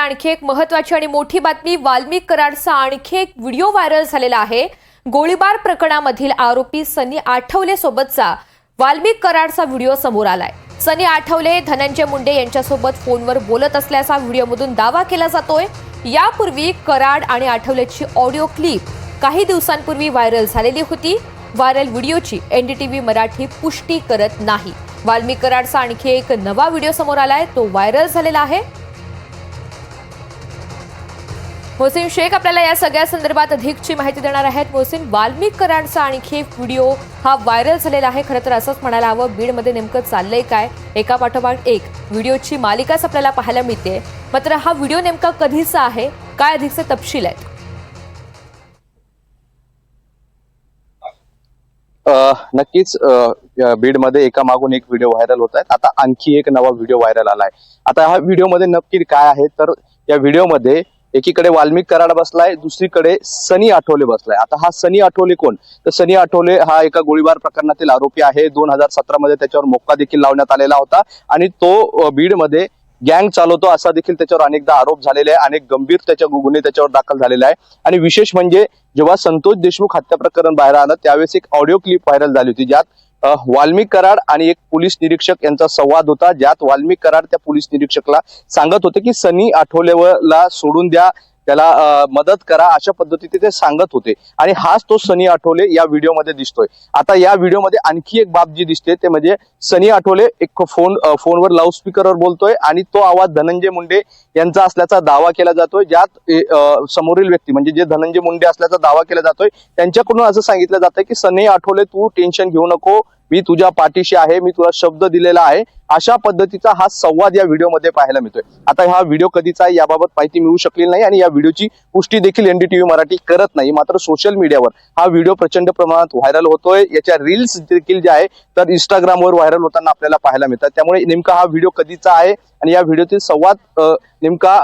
आणखी एक महत्वाची आणि मोठी बातमी वाल्मिक कराडचा आणखी एक व्हिडिओ व्हायरल झालेला आहे. गोळीबार प्रकरणामधील आरोपी सनी आठवले सोबतचा वाल्मिक कराडचा व्हिडिओ समोर आलाय. सनी आठवले धनंजय मुंडे यांच्यासोबत फोनवर बोलत असल्याचा व्हिडिओमधून दावा केला जातोय. यापूर्वी कराड आणि आठवलेची ऑडिओ क्लिप काही दिवसांपूर्वी व्हायरल झालेली होती. व्हायरल व्हिडिओची एनडीटीव्ही मराठी पुष्टी करत नाही. वाल्मिक कराडचा आणखी एक नवा व्हिडिओ समोर आलाय. तो व्हायरल झालेला आहे. मोहसिन शेख आपल्याला या सगळ्या संदर्भात अधिकची माहिती देणार आहेत. मोहसिन वाल्मिकरांचा आणखी एक व्हिडिओ हा व्हायरल झालेला आहे. खरं तर असंच म्हणायला हवं बीडमध्ये नेमकं चाललंय काय? एका पाठोपाठ एक. व्हिडिओची मालिकाच आपल्याला पाहायला मिळते. मात्र हा व्हिडिओ नेमका कधीचा आहे? काय अधिकचे तपशील आहेत? नक्कीच बीडमध्ये एका मागून एक व्हिडिओ व्हायरल होत आहेत. आता आणखी एक नवा व्हिडिओ व्हायरल आलाय. आता ह्या व्हिडिओमध्ये नक्की काय आहे? तर या व्हिडिओमध्ये एकीकडे वाल्मिक कराड बसलाय दुसरीकडे सनी आठवले बसलाय. आता हा सनी आठवले कोण? तर सनी आठवले हा एका गोळीबार प्रकरणातील आरोपी आहे. दोन हजार सतरा मध्ये त्याच्यावर मोक्का देखील लावण्यात आलेला होता आणि तो बीडमध्ये गँग चालवतो असा देखील त्याच्यावर अनेकदा आरोप झालेले आहे. अनेक गंभीर त्याच्या गुन्हे त्याच्यावर दाखल झालेला आहे. आणि विशेष म्हणजे जेव्हा संतोष देशमुख हत्या प्रकरण बाहेर आलं त्यावेळेस एक ऑडिओ क्लिप व्हायरल झाली होती ज्यात वाल्मिक कराड आणि एक पोलीस निरीक्षक यांचा संवाद होता ज्यात वाल्मिक कराड त्या पोलीस निरीक्षकला सांगत होते की सनी आठवलेला सोडून द्या. त्याला मदत करा अशा पद्धतीने ते सांगत होते. आणि हाच तो सनी आठवले या व्हिडिओमध्ये दिसतोय. आता या व्हिडिओमध्ये आणखी एक बाब जी दिसते ते म्हणजे सनी आठवले एक फोन फोनवर लाऊडस्पीकरवर बोलतोय आणि तो आवाज धनंजय मुंडे यांचा असल्याचा दावा केला जातोय. ज्यात ए, समोरील व्यक्ती म्हणजे जे धनंजय मुंडे असल्याचा दावा केला जातोय त्यांच्याकडून असं सांगितलं जातंय की सनी आठवले तू टेन्शन घेऊ नको मी तुझ्या पाठीशी आहे मी तुला शब्द दिलेला आहे. अशा पद्धतीचा हा संवाद या व्हिडिओमध्ये पाहायला मिळतोय. आता हा व्हिडिओ कधीचा आहे याबाबत माहिती मिळू शकली नाही आणि या व्हिडिओची पुष्टी देखील एनडीटीव्ही मराठी करत नाही मात्र सोशल मीडियावर हा व्हिडिओ प्रचंड प्रमाणात व्हायरल होतोय. याच्या रील्स देखील जे आहे तर इंस्टाग्रामवर व्हायरल होताना आपल्याला पाहायला मिळतात. त्यामुळे नेमका हा व्हिडिओ कधीचा आहे आणि या व्हिडिओतील संवाद नेमका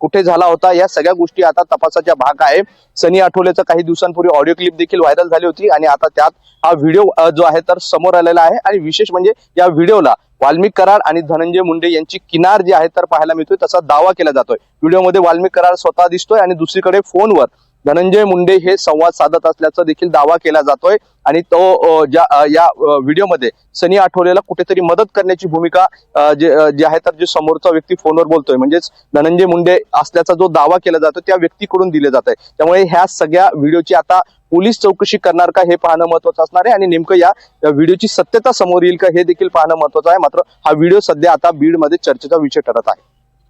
कुठे झाला होता या सगळ्या गोष्टी आता तपासाच्या भाग आहे. सनी आठवलेचा काही दिवसांपूर्वी ऑडिओ क्लिप देखील व्हायरल झाली होती आणि आता त्यात हा व्हिडिओ जो आहे तर समोर आलेला आहे. आणि विशेष म्हणजे या व्हिडिओला वाल्मिक कराड आणि धनंजय मुंडे यांची किनार जी आहे तर पाहायला मिळतोय तसा दावा केला जातोय. व्हिडिओमध्ये वाल्मिक कराड स्वतः दिसतोय आणि दुसरीकडे फोनवर धनंजय मुंडे हे संवाद साधत असल्याचा देखील दावा केला जातोय. आणि तो ज्या या व्हिडिओमध्ये सनी आठवलेला कुठेतरी मदत करण्याची भूमिका जे जे आहे तर जे समोरचा व्यक्ती फोनवर बोलतोय. म्हणजेच धनंजय मुंडे असल्याचा जो दावा केला जातो त्या व्यक्तीकडून दिले जात आहे त्यामुळे ह्या सगळ्या व्हिडिओची आता पोलीस चौकशी करणार का हे पाहणं महत्वाचं असणार आहे. आणि नेमकं या या व्हिडिओची सत्यता समोर येईल का हे देखील पाहणं महत्वाचं आहे. मात्र हा व्हिडिओ सध्या आता बीडमध्ये चर्चेचा विषय ठरत आहे.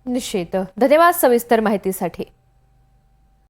निश्चित. धन्यवाद सविस्तर माहितीसाठी.